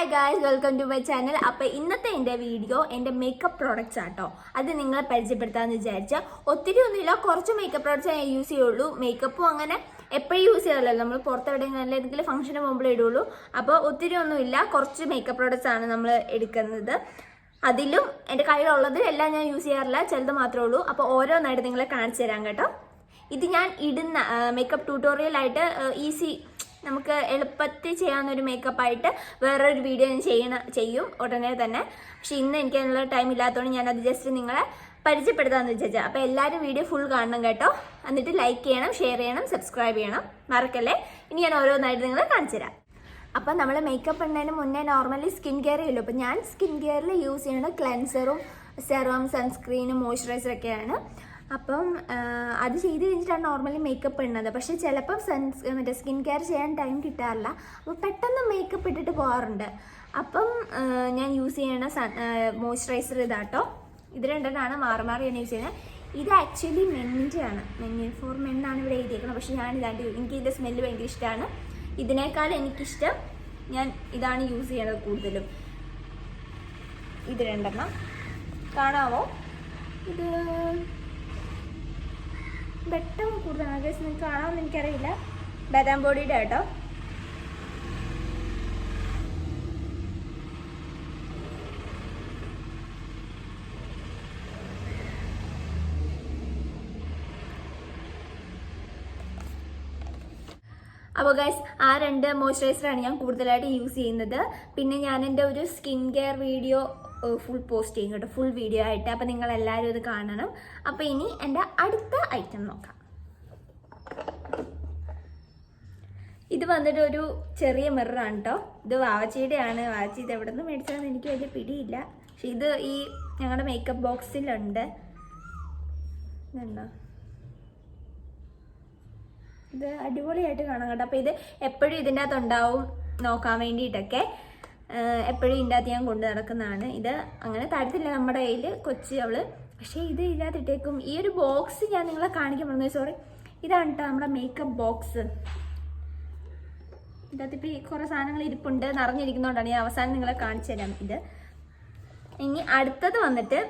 Hi guys welcome to my channel അപ്പോൾ ഇന്നത്തെ എന്റെ വീഡിയോ എന്റെ മേക്കപ്പ് പ്രോഡക്റ്റ്സ് ആട്ടോ. അത് നിങ്ങളെ പരിചയപ്പെടുത്താമെന്ന് വിചാരിച്ച. ഒത്തിരി ഒന്നുമില്ല കുറച്ച് മേക്കപ്പ് പ്രോഡക്റ്റ്സ് ഞാൻ യൂസ് ചെയ്യുള്ളൂ. മേക്കപ്പും അങ്ങനെ എപ്പോഴും യൂസ് ചെയ്യാറില്ല. നമ്മൾ പുറത്തെവിടെയെങ്കിലും നല്ല ഏതെങ്കിലും ഫംഗ്ഷന് പോകുമ്പോൾ ഇടുള്ളൂ. അപ്പോൾ ഒത്തിരി ഒന്നുമില്ല കുറച്ച് മേക്കപ്പ് പ്രോഡക്റ്റ്സ് ആണ് നമ്മൾ എടുക്കുന്നത്. അതിലും എന്റെ കയ്യിലുള്ളത് എല്ലാം ഞാൻ യൂസ് ചെയ്യാറില്ല ചിലത് മാത്രമേ ഉള്ളൂ. അപ്പോൾ ഓരോന്നായിട്ട് നിങ്ങളെ കാണിച്ചു തരാം കേട്ടോ. ഇത് ഞാൻ ഇടുന്ന മേക്കപ്പ് ട്യൂട്ടോറിയലായിട്ട് ഈസി നമുക്ക് എളുപ്പത്തിൽ ചെയ്യാവുന്ന ഒരു മേക്കപ്പ് ആയിട്ട് വേറൊരു വീഡിയോ ഞാൻ ചെയ്യണ ചെയ്യും ഉടനെ തന്നെ. പക്ഷെ ഇന്ന് എനിക്ക് അതിനുള്ള ടൈം ഇല്ലാത്തതുകൊണ്ട് ഞാനത് ജസ്റ്റ് നിങ്ങളെ പരിചയപ്പെടുത്താമെന്ന് വിചാരിച്ചാൽ അപ്പോൾ എല്ലാവരും വീഡിയോ ഫുൾ കാണണം കേട്ടോ. എന്നിട്ട് ലൈക്ക് ചെയ്യണം ഷെയർ ചെയ്യണം സബ്സ്ക്രൈബ് ചെയ്യണം. മറക്കല്ലേ? ഇനി ഞാൻ ഓരോന്നായിട്ട് നിങ്ങളെ കാണിച്ചു തരാം. അപ്പം നമ്മൾ മേക്കപ്പ് ഇടുന്നതിന് മുന്നേ നോർമലി സ്കിൻ കെയർ ചെയ്യുമല്ലോ അപ്പം ഞാൻ സ്കിൻ കെയറിൽ യൂസ് ചെയ്യുന്നത് ക്ലെൻസറും സെറം സൺസ്ക്രീനും മോയ്സ്ചറൈസറൊക്കെയാണ് അപ്പം അത് ചെയ്ത് കഴിഞ്ഞിട്ടാണ് നോർമലി മേക്കപ്പ് ഇടുന്നത്. പക്ഷേ ചിലപ്പം സൺസ് മറ്റേ സ്കിൻ കെയർ ചെയ്യാൻ ടൈം കിട്ടാറില്ല. അപ്പോൾ പെട്ടെന്ന് മേക്കപ്പ് ഇട്ടിട്ട് പോകാറുണ്ട്. അപ്പം ഞാൻ യൂസ് ചെയ്യണ സൺ മോയ്സ്ചറൈസർ ഇതാട്ടോ. ഇത് രണ്ടെണ്ണമാണ് മാറി മാറി ഞാൻ യൂസ് ചെയ്യുന്നത്. ഇത് ആക്ച്വലി മെന്നിന്റെ ആണ് മെന്നിൻ ഫോർ മെന്നാണ് ഇവിടെ എഴുതിയേക്കുന്നത്. പക്ഷേ ഞാൻ ഇതാണ്ട് എനിക്ക് ഇതിന്റെ സ്മെല്ല് ഭയങ്കര ഇഷ്ടമാണ് ഇതിനേക്കാൾ എനിക്കിഷ്ടം ഞാൻ ഇതാണ് യൂസ് ചെയ്യണത് കൂടുതലും. ഇത് രണ്ടെണ്ണം. കാണാവോ? ഇത് വെട്ടം കൂടുതലാണ് ഗൈസ് നിങ്ങൾക്ക് കാണാമെന്ന് എനിക്കറിയില്ല. ബദാം ബോഡിയുടെ കേട്ടോ. അപ്പോൾ ഗൈസ് ആ രണ്ട് മോയ്സ്ചറൈസറാണ് ഞാൻ കൂടുതലായിട്ട് യൂസ് ചെയ്യുന്നത്. പിന്നെ ഞാൻ എന്റെ ഒരു skin care video full post ചെയ്യും കേട്ടോ. ഫുൾ വീഡിയോ ആയിട്ട്. അപ്പോൾ നിങ്ങൾ എല്ലാവരും ഇത് കാണണം. അപ്പോൾ ഇനി എന്റെ അടുത്ത ഐറ്റം നോക്കാം. ഇത് വന്നിട്ട് ഒരു ചെറിയ മിററാണ് കേട്ടോ ഇത് വാവച്ചിയുടെ ആണ് വാവച്ചി ഇത് എവിടെ നിന്ന് മേടിച്ചതെന്ന് എനിക്ക് വലിയ പിടിയില്ല. പക്ഷെ ഇത് ഈ ഞങ്ങളുടെ മേക്കപ്പ് ബോക്സിലുണ്ട് ഇതുണ്ടോ? ഇത് അടിപൊളിയായിട്ട് കാണാം കേട്ടോ. അപ്പോൾ ഇത് എപ്പോഴും ഇതിന്റെ അകത്ത് ഉണ്ടാവും. നോക്കാൻ വേണ്ടിയിട്ടൊക്കെ. എപ്പോഴും ഇതിന്റെ അകത്ത് ഞാൻ കൊണ്ടു നടക്കുന്നതാണ്. ഇത് അങ്ങനെ തരത്തില്ല. നമ്മുടെ കയ്യിൽ കൊച്ചി അവൾ. പക്ഷേ ഇത് ഇല്ലാതിട്ടേക്കും. ഈ ഒരു ബോക്സ് ഞാൻ നിങ്ങളെ കാണിക്കാൻ പറഞ്ഞു സോറി ഇതാണ് കേട്ടോ നമ്മുടെ മേക്കപ്പ് ബോക്സ് ഇതിനകത്ത് ഇപ്പം ഈ കുറേ സാധനങ്ങൾ ഇരിപ്പുണ്ട്. നിറഞ്ഞിരിക്കുന്നതുകൊണ്ടാണ് ഞാൻ അവസാനം നിങ്ങളെ കാണിച്ചു തരാം. ഇത്. ഇനി അടുത്തത് വന്നിട്ട്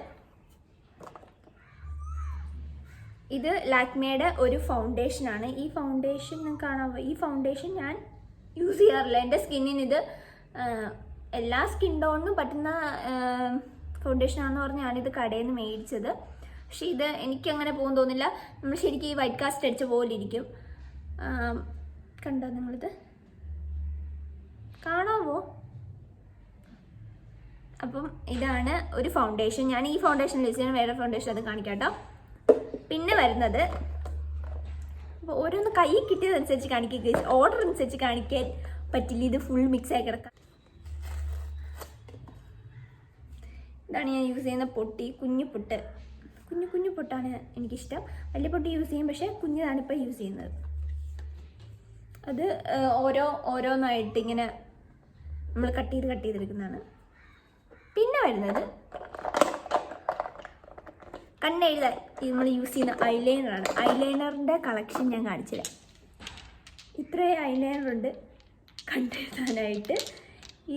ഇത് ലാക്മേയുടെ ഒരു ഫൗണ്ടേഷൻ ആണ്. ഈ ഫൗണ്ടേഷൻ കാണാൻ ഈ ഫൗണ്ടേഷൻ ഞാൻ യൂസ് ചെയ്യാറില്ല. എന്റെ സ്കിന്നിന് ഇത് എല്ലാ സ്കിൻ ടോണിനും പറ്റുന്ന ഫൗണ്ടേഷൻ ആണെന്ന് പറഞ്ഞ് ഞാനിത് കടയിൽ നിന്ന് മേടിച്ചത്. പക്ഷെ ഇത് എനിക്കങ്ങനെ പോകും തോന്നില്ല. നമ്മൾ ശരിക്കും ഈ വൈറ്റ് കാസ്റ്റ് അടിച്ച പോലെ ഇരിക്കും. കണ്ടോ നിങ്ങളിത്? കാണാവോ? അപ്പം ഇതാണ് ഒരു ഫൗണ്ടേഷൻ ഞാൻ ഈ ഫൗണ്ടേഷൻ യൂസ് ചെയ്യണം വേറെ ഫൗണ്ടേഷൻ അത് കാണിക്കാട്ടോ പിന്നെ വരുന്നത് അപ്പോൾ ഓരോന്ന് കൈ കിട്ടിയതനുസരിച്ച് കാണിക്കുക ഓർഡർ അനുസരിച്ച് കാണിക്കാൻ പറ്റില്ല. ഇത് ഫുൾ മിക്സ് ആയി കിടക്കാം ഇതാണ് ഞാൻ യൂസ് ചെയ്യുന്ന പൊട്ടി കുഞ്ഞു പൊട്ട്. കുഞ്ഞു കുഞ്ഞു പൊട്ടാണ് എനിക്കിഷ്ടം. വലിയ പൊട്ടി യൂസ് ചെയ്യും പക്ഷേ കുഞ്ഞതാണ് ഇപ്പോൾ യൂസ് ചെയ്യുന്നത്. അത് ഓരോ ഓരോന്നായിട്ട് ഇങ്ങനെ നമ്മൾ കട്ട് ചെയ്ത് കട്ട് ചെയ്തെടുക്കുന്നതാണ്. പിന്നെ വരുന്നത് കണ്ണെഴുതാൻ നമ്മൾ യൂസ് ചെയ്യുന്ന ഐലൈനറാണ് ഐലൈനറിന്റെ കളക്ഷൻ ഞാൻ കാണിച്ചില്ല തരാം ഇത്രയും ഐലൈനറുണ്ട് കണ്ടെഴുതാനായിട്ട്.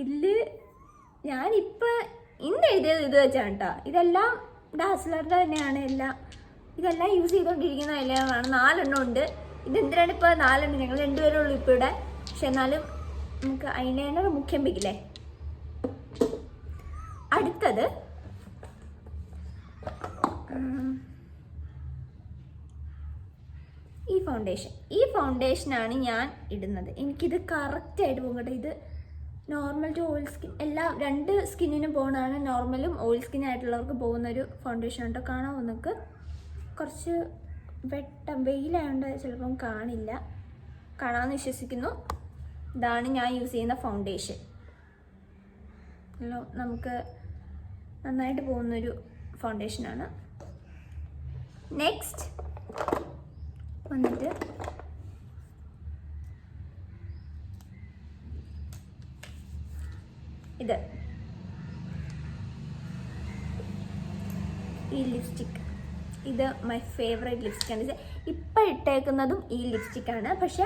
ഇതിൽ ഞാനിപ്പോൾ ഇന്ന് എഴുതിയത് ഇത് വെച്ചാണ് കേട്ടോ ഇതെല്ലാം ഡാസ്ലറിന്റെ തന്നെയാണ്. എല്ലാം ഇതെല്ലാം യൂസ് ചെയ്തുകൊണ്ടിരിക്കുന്ന എല്ലാമാണ് നാലെണ്ണം ഉണ്ട്. ഇതെന്തിനാണ് ഇപ്പോൾ നാലെണ്ണം? ഞങ്ങൾ രണ്ടുപേരേ ഉള്ളൂ ഇപ്പോൾ ഇവിടെ. പക്ഷെ എന്നാലും നമുക്ക് ഐലൈനർ മുഖ്യം പിക്കില്ലേ അടുത്തത് ഈ ഫൗണ്ടേഷൻ ഈ ഫൗണ്ടേഷനാണ് ഞാൻ ഇടുന്നത്. എനിക്കിത് കറക്റ്റായിട്ട് പോകട്ടെ. കേട്ടോ ഇത് നോർമൽ ടു ഓയിൽ സ്കിൻ എല്ലാം രണ്ട് സ്കിന്നിനും പോകുന്നതാണ് നോർമലും ഓയിൽ സ്കിൻ ആയിട്ടുള്ളവർക്ക് പോകുന്ന ഒരു ഫൗണ്ടേഷൻ കേട്ടോ കാണാൻ നിങ്ങൾക്ക് കുറച്ച് വെട്ടം വെയിലായതുകൊണ്ട് ചിലപ്പം കാണില്ല. കാണാമെന്ന് വിശ്വസിക്കുന്നു. ഇതാണ് ഞാൻ യൂസ് ചെയ്യുന്ന ഫൗണ്ടേഷൻ നമുക്ക് നന്നായിട്ട് പോകുന്നൊരു ഫൗണ്ടേഷനാണ് നെക്സ്റ്റ് വന്നിട്ട് ഇത്. ഈ ലിപ്സ്റ്റിക് ഇത് മൈ ഫേവറേറ്റ് ലിപ്സ്റ്റിക് ആണ്. ഇത് ഇപ്പം ഇട്ടേക്കുന്നതും ഈ ലിപ്സ്റ്റിക്കാണ് പക്ഷേ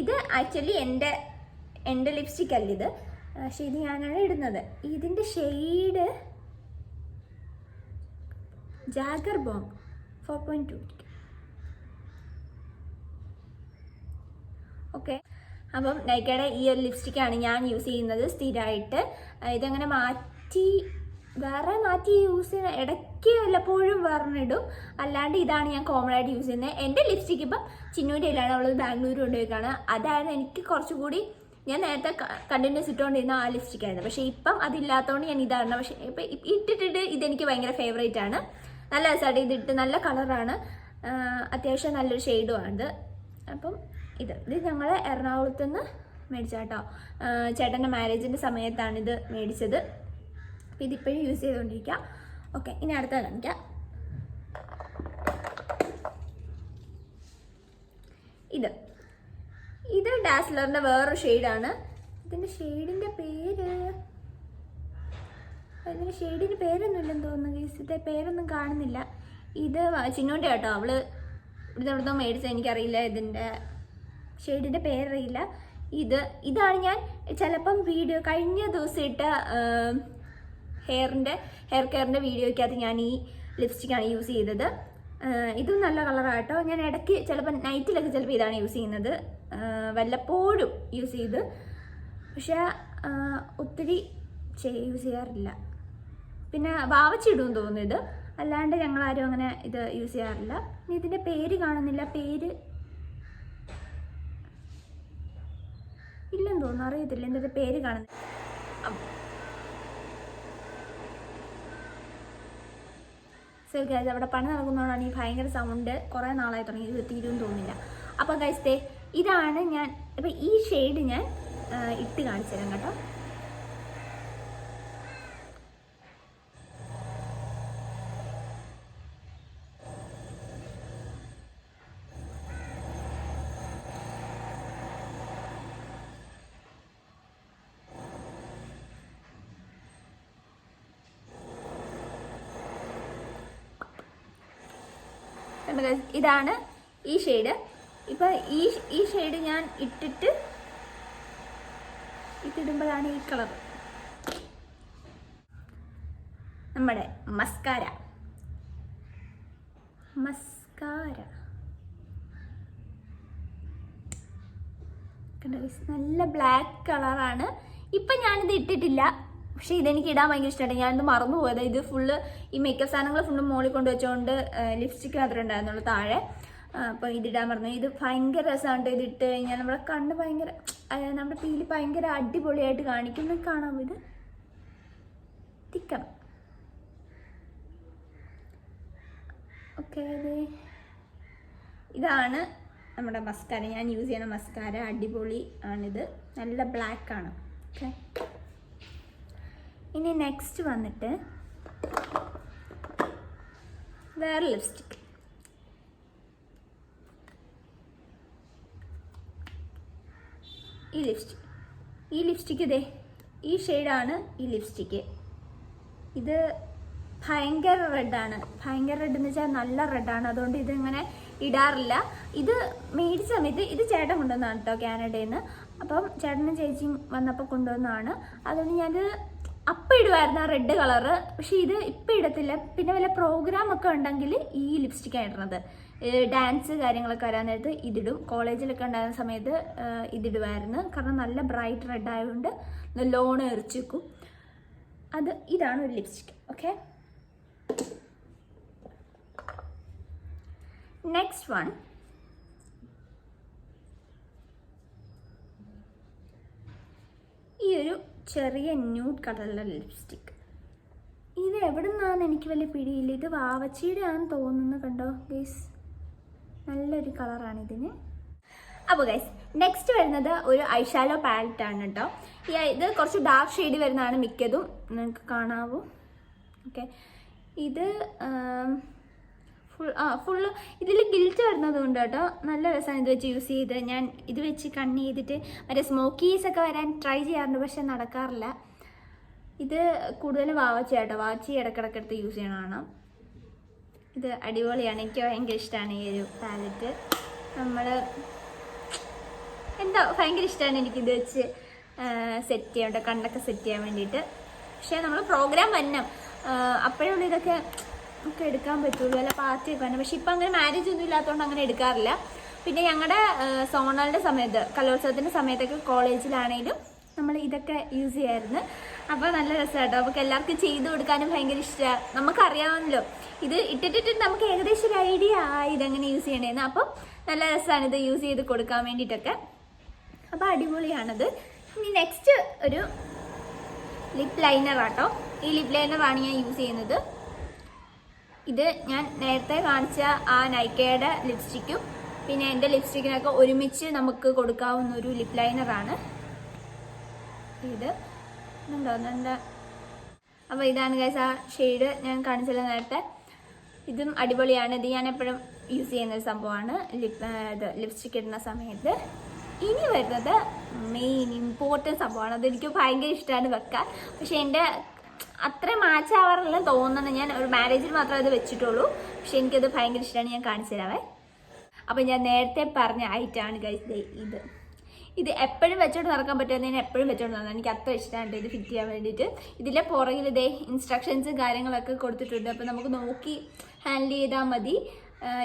ഇത് ആക്ച്വലി എന്റെ എന്റെ ലിപ്സ്റ്റിക് അല്ല ഇത്. പക്ഷെ ഇത് ഞാനാണ് ഇടുന്നത്. ഇതിന്റെ ഷെയ്ഡ് ജാഗർ ബോങ് ഫോർ പോയിന്റ് ടു ഓക്കെ അപ്പം നൈക്കയുടെ ഈ ഒരു ലിപ്സ്റ്റിക്കാണ് ഞാൻ യൂസ് ചെയ്യുന്നത് സ്ഥിരമായിട്ട് ഇതങ്ങനെ മാറ്റി വേറെ മാറ്റി യൂസ് ചെയ്യുന്ന ഇടയ്ക്ക് വല്ലപ്പോഴും വേറെണ്ണിടും അല്ലാണ്ട് ഇതാണ് ഞാൻ കോമൺ ആയിട്ട് യൂസ് ചെയ്യുന്നത്. എന്റെ ലിപ്സ്റ്റിക്ക് ഇപ്പം ചിന്നൂന്റെ ഇല്ലാണ് അവൾ ബാംഗ്ലൂർ കൊണ്ടുപോയിക്കാണ്. അതായിരുന്നു എനിക്ക് കുറച്ചുകൂടി ഞാൻ നേരത്തെ കണ്ടിന്യൂസ് ഇട്ടുകൊണ്ടിരുന്ന ആ ലിപ്സ്റ്റിക്കായിരുന്നു പക്ഷേ ഇപ്പം അതില്ലാത്തതുകൊണ്ട് ഞാൻ ഇതാണ്. പക്ഷേ ഇപ്പം ഇട്ടിട്ടിട്ട് ഇതെനിക്ക് ഭയങ്കര ഫേവറേറ്റ് ആണ്. നല്ല രസമായിട്ട് ഇതിട്ട് നല്ല കളറാണ് അത്യാവശ്യം നല്ലൊരു ഷെയ്ഡുമാണ് അപ്പം ഇത്. ഇത് ഞങ്ങൾ എറണാകുളത്ത് നിന്ന് മേടിച്ചാട്ടോ ചേട്ടന്റെ മാരേജിന്റെ സമയത്താണ് ഇത് മേടിച്ചത്. അപ്പം ഇതിപ്പോഴും യൂസ് ചെയ്തുകൊണ്ടിരിക്കുക ഓക്കെ ഇനി അടുത്ത കാണിക്കാം. ഇത്. ഇത് ഡാസ്ലറിന്റെ വേറൊരു ഷെയ്ഡാണ് ഇതിന്റെ ഷെയ്ഡിന്റെ പേര്? ഇതിന്റെ ഷെയ്ഡിന് പേരൊന്നും ഇല്ലെന്ന് തോന്നുന്നു ഇതിന്റെ പേരൊന്നും കാണുന്നില്ല. ഇത് ചിന്നോണ്ടി കേട്ടോ അവൾ ഇവിടുന്ന് ഇവിടുന്ന് മേടിച്ച എനിക്കറിയില്ല ഇതിന്റെ ഷെയ്ഡിന്റെ പേരറിയില്ല. ഇത് ഇതാണ് ഞാൻ ചിലപ്പം വീഡിയോ കഴിഞ്ഞ ദിവസം ഇട്ട ഹെയറിന്റെ ഹെയർ കെയറിന്റെ വീഡിയോയ്ക്കകത്ത് ഞാൻ ഈ ലിപ്സ്റ്റിക്കാണ് യൂസ് ചെയ്തത്. ഇതും നല്ല കളറാട്ടോ ഞാൻ ഇടയ്ക്ക് ചിലപ്പോൾ നൈറ്റിലൊക്കെ ചിലപ്പോൾ ഇതാണ് യൂസ് ചെയ്യുന്നത്. വല്ലപ്പോഴും യൂസ് ചെയ്ത്. പക്ഷേ ഒത്തിരി യൂസ് ചെയ്യാറില്ല. പിന്നെ വാവച്ചിടും തോന്നുന്നു ഇത്. അല്ലാണ്ട് ഞങ്ങളാരും അങ്ങനെ ഇത് യൂസ് ചെയ്യാറില്ല. ഇതിന്റെ പേര് കാണുന്നില്ല. പേര് ഇല്ലെന്ന് തോന്നുന്നു അറിയത്തില്ല. എന്റെ പേര് കാണുന്നു. സോ ഗൈസ് അവിടെ പണി നടക്കുന്നതുകൊണ്ടാണ് ഈ ഭയങ്കര സൗണ്ട് കുറേ നാളായി തുടങ്ങി. ഇത് തീരുമെന്ന് തോന്നുന്നില്ല. അപ്പോൾ ഗൈസ് ഇതാണ് ഞാൻ ഇപ്പം ഈ ഷെയ്ഡ് ഞാൻ ഇട്ട് കാണിച്ചു തരാം കേട്ടോ. കണ്ടോ? ഇതാണ് ഈ ഷെയ്ഡ് ഇപ്പൊ ഈ ഈ ഷെയ്ഡ് ഞാൻ ഇട്ടിട്ട് ഇതിടുമ്പോഴാണ് ഈ കളർ നമ്മുടെ മസ്കാര മസ്കാര? നല്ല ബ്ലാക്ക് കളറാണ് ഇപ്പൊ ഞാനിത് ഇട്ടിട്ടില്ല. പക്ഷെ ഇതെനിക്ക് ഇടാൻ ഭയങ്കര ഇഷ്ടമായിട്ട് ഞാനിത് മറന്നു പോയത് ഇത് ഫുള്ള് ഈ മേക്കപ്പ് സാധനങ്ങൾ ഫുള്ള് മോളിൽ കൊണ്ട് ലിപ്സ്റ്റിക്ക് മാത്രമേ ഉണ്ടായിരുന്നുള്ളൂ താഴെ. അപ്പോൾ ഇതിടാൻ പറഞ്ഞു ഇത് ഭയങ്കര രസമാണ് ഇത് ഇട്ട് കഴിഞ്ഞാൽ. നമ്മുടെ കണ്ണ് ഭയങ്കര നമ്മുടെ പീൽ ഭയങ്കര അടിപൊളിയായിട്ട് കാണിക്കുന്നു. കാണാം ഇത്? തിക്കണം. ഓക്കെ അതെ. ഇതാണ് നമ്മുടെ മസ്കാര ഞാൻ യൂസ് ചെയ്യുന്ന മസ്കാര അടിപൊളി ആണിത്. നല്ല ബ്ലാക്ക് ആണ്. ഓക്കെ. ഇനി നെക്സ്റ്റ് വന്നിട്ട് വേറെ ലിപ്സ്റ്റിക് ഈ ലിപ്സ്റ്റിക് ഈ ലിപ്സ്റ്റിക് ഇതേ. ഈ ഷെയ്ഡാണ് ഈ ലിപ്സ്റ്റിക്ക് ഇത് ഭയങ്കര റെഡാണ് ഭയങ്കര റെഡ് എന്ന് വെച്ചാൽ നല്ല റെഡാണ് അതുകൊണ്ട് ഇതിങ്ങനെ ഇടാറില്ല. ഇത് മേടിച്ച സമയത്ത് ഇത് ചേട്ടൻ കൊണ്ടുവന്നാണ് കേട്ടോ കാനഡയിൽ നിന്ന് അപ്പം ചേട്ടനും ചേച്ചിയും വന്നപ്പോൾ കൊണ്ടുവന്നതാണ്. അതുകൊണ്ട് ഞാനിത് അപ്പം ഇടുമായിരുന്നു ആ റെഡ് കളറ് പക്ഷേ ഇത് ഇപ്പം ഇടത്തില്ല. പിന്നെ വല്ല പ്രോഗ്രാം ഒക്കെ ഉണ്ടെങ്കിൽ ഈ ലിപ്സ്റ്റിക്കാണ് ഇടുന്നത് ഡാൻസ് കാര്യങ്ങളൊക്കെ വരാൻ നേരത്ത് ഇതിടും. കോളേജിലൊക്കെ ഉണ്ടായിരുന്ന സമയത്ത് ഇതിടുമായിരുന്നു കാരണം നല്ല ബ്രൈറ്റ് റെഡ് ആയതുകൊണ്ട് നല്ലോണം എറിച്ചിക്കും. അത് ഇതാണ് ഒരു ലിപ്സ്റ്റിക് ഓക്കെ നെക്സ്റ്റ് വൺ ഈ ഒരു ചെറിയ ന്യൂഡ് കളറിലുള്ള ലിപ്സ്റ്റിക് ഇത് എവിടെ നിന്നാന്ന് എനിക്ക് വലിയ പിടിയില്ല. ഇത് വാവച്ചിയുടെ ആണെന്ന് തോന്നുന്നു കണ്ടോ ഗൈസ് നല്ലൊരു കളറാണ് ഇതിന്. അപ്പോൾ ഗൈസ് നെക്സ്റ്റ് വരുന്നത് ഒരു ഐഷാലോ പാലറ്റ് ആണ് കേട്ടോ. ഈ ഇത് കുറച്ച് ഡാർക്ക് ഷെയ്ഡ് വരുന്നതാണ് മിക്കതും. നിങ്ങൾക്ക് കാണാവൂ. ഓക്കെ ഇത് ഫുൾ ആ ഫുള്ള് ഇതിൽ ഗിൽറ്റ് വരുന്നത് കൊണ്ട് കേട്ടോ നല്ല രസമാണ് ഇത് വെച്ച് യൂസ് ചെയ്ത്. ഞാൻ ഇത് വെച്ച് കണ്ണ് ചെയ്തിട്ട് മറ്റേ സ്മോക്കീസ് ഒക്കെ വരാൻ ട്രൈ ചെയ്യാറുണ്ട് പക്ഷെ നടക്കാറില്ല. ഇത് കൂടുതൽ വാവച്ച കേട്ടോ വാച്ച് ഇടക്കിടക്ക് എടുത്ത് യൂസ് ചെയ്യണതാണ് ഇത് അടിപൊളിയാണ്. എനിക്ക് ഭയങ്കര ഇഷ്ടമാണ് ഈ ഒരു പാലറ്റ് നമ്മൾ എന്താ ഭയങ്കര ഇഷ്ടമാണ് എനിക്കിത് വെച്ച് സെറ്റ് ചെയ്യാൻ കണ്ണൊക്കെ സെറ്റ് ചെയ്യാൻ വേണ്ടിയിട്ട്. പക്ഷേ നമ്മൾ പ്രോഗ്രാം വന്നം അപ്പോഴുള്ള ഇതൊക്കെ ഒക്കെ എടുക്കാൻ പറ്റുള്ളൂ അല്ല പാർട്ടി എടുക്കാൻ പക്ഷെ ഇപ്പം അങ്ങനെ മാരേജ് ഒന്നും ഇല്ലാത്തതുകൊണ്ട് അങ്ങനെ എടുക്കാറില്ല. പിന്നെ ഞങ്ങളുടെ സോണലിന്റെ സമയത്ത് കലോത്സവത്തിന്റെ സമയത്തൊക്കെ കോളേജിലാണേലും നമ്മൾ ഇതൊക്കെ യൂസ് ചെയ്യായിരുന്നു. അപ്പോൾ നല്ല രസമാട്ടോ നമുക്ക് എല്ലാവർക്കും ചെയ്തു കൊടുക്കാനും ഭയങ്കര ഇഷ്ടമാണ് നമുക്കറിയാമല്ലോ. ഇത് ഇട്ടിട്ടിട്ട് നമുക്ക് ഏകദേശം ഒരു ഐഡിയ ആയി ഇതെങ്ങനെ യൂസ് ചെയ്യണേന്ന്. അപ്പം നല്ല രസമാണ് ഇത് യൂസ് ചെയ്ത് കൊടുക്കാൻ വേണ്ടിയിട്ടൊക്കെ. അപ്പോൾ അടിപൊളിയാണത്. ഇനി നെക്സ്റ്റ് ഒരു ലിപ് ലൈനർ ആട്ടോ. ഈ ലിപ് ലൈനറാണ് ഞാൻ യൂസ് ചെയ്യുന്നത്. ഇത് ഞാൻ നേരത്തെ കാണിച്ച ആ നൈക്കയുടെ ലിപ്സ്റ്റിക്കും പിന്നെ എന്റെ ലിപ്സ്റ്റിക്കിനൊക്കെ ഒരുമിച്ച് നമുക്ക് കൊടുക്കാവുന്ന ഒരു ലിപ് ലൈനറാണ് ഇത് ഉണ്ടോ അപ്പോൾ ഇതാണ് ഗൈസ് ആ ഷെയ്ഡ് ഞാൻ കാണിച്ചല്ലോ നേരത്തെ. ഇതും അടിപൊളിയാണ്. ഇത് ഞാൻ എപ്പോഴും യൂസ് ചെയ്യുന്ന ഒരു സംഭവമാണ്. ലിപ് ഇത് ലിപ്സ്റ്റിക് ഇടുന്ന സമയത്ത്. ഇനി വരുന്നത് മെയിൻ ഇമ്പോർട്ടന്റ് സംഭവമാണ്. അതെനിക്ക് ഭയങ്കര ഇഷ്ടമാണ് വെക്കാൻ. പക്ഷേ എന്റെ അത്ര മാച്ച് ആവാറില്ല തോന്നുന്നു. ഞാൻ ഒരു മാരേജിൽ മാത്രമേ അത് വെച്ചിട്ടുള്ളൂ. പക്ഷെ എനിക്കത് ഭയങ്കര ഇഷ്ടമാണ് ഞാൻ കാണിച്ചു തരാവേ. അപ്പം ഞാൻ നേരത്തെ പറഞ്ഞ ഐറ്റാണ് ഗൈസ് ഇത്. ഇത് എപ്പോഴും വെച്ചോണ്ട് നടക്കാൻ പറ്റുമെന്ന് ഞാൻ എപ്പോഴും വെച്ചോണ്ട് നടന്നത് എനിക്ക് അത്ര ഇഷ്ടമാണ് ഇത് ഫിറ്റ് ചെയ്യാൻ വേണ്ടിയിട്ട്. ഇതിലെ പുറകിൽ ഇതേ ഇൻസ്ട്രക്ഷൻസും കാര്യങ്ങളൊക്കെ കൊടുത്തിട്ടുണ്ട്. അപ്പോൾ നമുക്ക് നോക്കി ഹാൻഡിൽ ചെയ്താൽ മതി.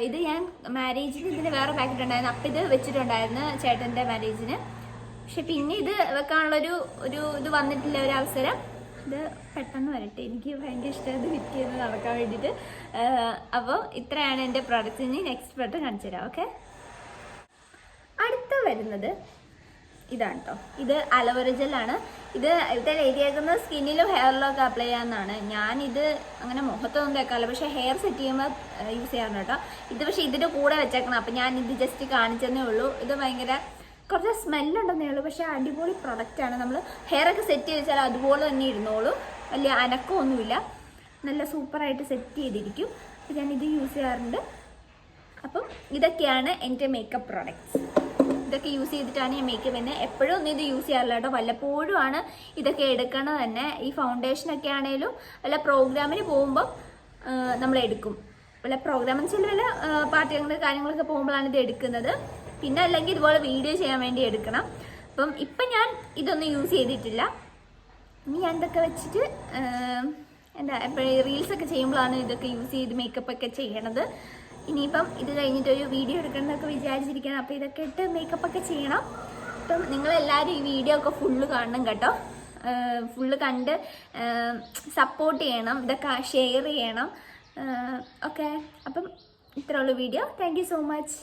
ഇത് ഞാൻ മാരേജിന് ഇതിന് വേറെ പാക്കറ്റ് ഉണ്ടായിരുന്നു. അപ്പം ഇത് വെച്ചിട്ടുണ്ടായിരുന്നു ചേട്ടന്റെ മാരേജിന് പക്ഷെ പിന്നെ ഇത് വെക്കാനുള്ളൊരു ഒരു ഇത് വന്നിട്ടില്ല ഒരു അവസരം. ഇത് പെട്ടെന്ന് വരട്ടെ. എനിക്ക് ഭയങ്കര ഇഷ്ടമായത് വിറ്റ് ചെയ്ത് നടക്കാൻ വേണ്ടിയിട്ട് അപ്പോൾ ഇത്രയാണ് എന്റെ പ്രോഡക്റ്റ് ഇനി നെക്സ്റ്റ് പ്രോഡക്റ്റ് കാണിച്ചു തരാം ഓക്കെ അടുത്ത വരുന്നത് ഇതാണ് കേട്ടോ ഇത് അലവര ജെല്ലാണ് ഇത് ഇവിടെ എഴുതിയേക്കുന്നത് സ്കിന്നിലും ഹെയറിലും ഒക്കെ അപ്ലൈ ചെയ്യാവുന്നതാണ്. ഞാനിത് അങ്ങനെ മുഖത്തൊന്നും തേക്കാറില്ല. പക്ഷേ ഹെയർ സെറ്റ് ചെയ്യുമ്പോൾ യൂസ് ചെയ്യാറുണ്ട് കേട്ടോ ഇത് പക്ഷേ ഇതിന്റെ കൂടെ വെച്ചേക്കണം. അപ്പം ഞാൻ ഇത് ജസ്റ്റ് കാണിച്ചതേ ഉള്ളൂ. ഇത് ഭയങ്കര കുറച്ച് സ്മെല്ലുണ്ടെന്നേ ഉള്ളൂ. പക്ഷേ അടിപൊളി പ്രൊഡക്റ്റാണ് നമ്മൾ ഹെയർ ഒക്കെ സെറ്റ് ചെയ്ത് വെച്ചാൽ അതുപോലെ തന്നെ ഇരുന്നോളൂ. വലിയ അനക്കമൊന്നുമില്ല നല്ല സൂപ്പറായിട്ട് സെറ്റ് ചെയ്തിരിക്കും. ഞാൻ ഞാനിത് യൂസ് ചെയ്യാറുണ്ട്. അപ്പം ഇതൊക്കെയാണ് എന്റെ മേക്കപ്പ് പ്രോഡക്റ്റ്സ് ഇതൊക്കെ യൂസ് ചെയ്തിട്ടാണ് ഞാൻ മേക്കപ്പ് ചെയ്യുന്നത്. എപ്പോഴും ഒന്നും ഇത് യൂസ് ചെയ്യാറില്ല കേട്ടോ. വല്ലപ്പോഴും ആണ് ഇതൊക്കെ എടുക്കണത് തന്നെ. ഈ ഫൗണ്ടേഷനൊക്കെ ആണെങ്കിലും വല്ല പ്രോഗ്രാമിന് പോകുമ്പോൾ നമ്മൾ എടുക്കും. വല്ല പ്രോഗ്രാം എന്ന് വെച്ചാൽ വല്ല പാർട്ടികളുടെ കാര്യങ്ങളൊക്കെ പോകുമ്പോഴാണ് ഇത് എടുക്കുന്നത്. പിന്നെ അല്ലെങ്കിൽ ഇതുപോലെ വീഡിയോ ചെയ്യാൻ വേണ്ടി എടുക്കണം. അപ്പം ഇപ്പം ഞാൻ ഇതൊന്നും യൂസ് ചെയ്തിട്ടില്ല. ഇനി ഞാൻ ഇതൊക്കെ വെച്ചിട്ട് എന്താ എപ്പോഴും റീൽസ് ഒക്കെ ചെയ്യുമ്പോഴാണ് ഇതൊക്കെ യൂസ് ചെയ്ത് മേക്കപ്പ് ഒക്കെ ചെയ്യണത്. ഇനിയിപ്പം ഇത് കഴിഞ്ഞിട്ട് ഒരു വീഡിയോ എടുക്കണമെന്നൊക്കെ വിചാരിച്ചിരിക്കണം അപ്പോൾ ഇതൊക്കെ ഇട്ട് മേക്കപ്പ് ഒക്കെ ചെയ്യണം. അപ്പം നിങ്ങളെല്ലാവരും ഈ വീഡിയോ ഒക്കെ ഫുള്ള് കാണണം കേട്ടോ. ഫുള്ള് കണ്ട് സപ്പോർട്ട് ചെയ്യണം. ഇതൊക്കെ ഷെയർ ചെയ്യണം. ഓക്കെ അപ്പം ഇത്രയുള്ള വീഡിയോ താങ്ക് സോ മച്ച്